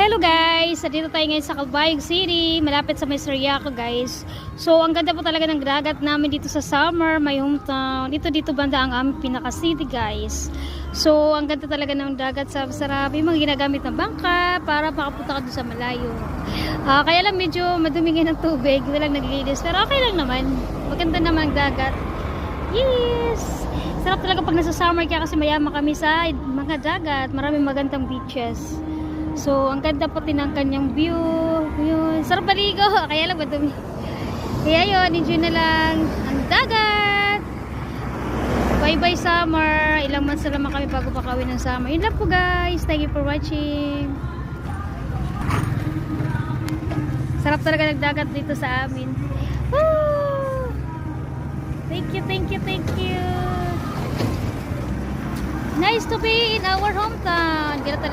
Hello guys! Dito tayo ngayon sa Calbayog City, malapit sa may Sariaco guys. So, ang ganda po talaga ng dagat namin dito sa summer, may hometown. Dito dito banda ang aming pinaka-city guys. So, ang ganda talaga ng dagat sa sarap. Yung mga ginagamit na bangka para makapunta ka doon sa malayo. Ah, kaya lang medyo madumi ng tubig, walang naglilinis. Pero okay lang naman. Maganda naman ang dagat. Sarap talaga pag nasa summer kaya kasi mayaman kami sa mga dagat. Maraming magandang beaches. So, ang ganda din ng kanyang view. Yun. Sarap baligo. Kaya lang madumi. Kaya yun, enjoy na lang ang dagat. Bye-bye summer. Ilang months na naman kami bago pakawin ng summer. Yun lang po guys. Thank you for watching. Sarap talaga nagdagat dito sa amin. Woo! Thank you, thank you, thank you. Nice to be in our hometown. Ganda talaga.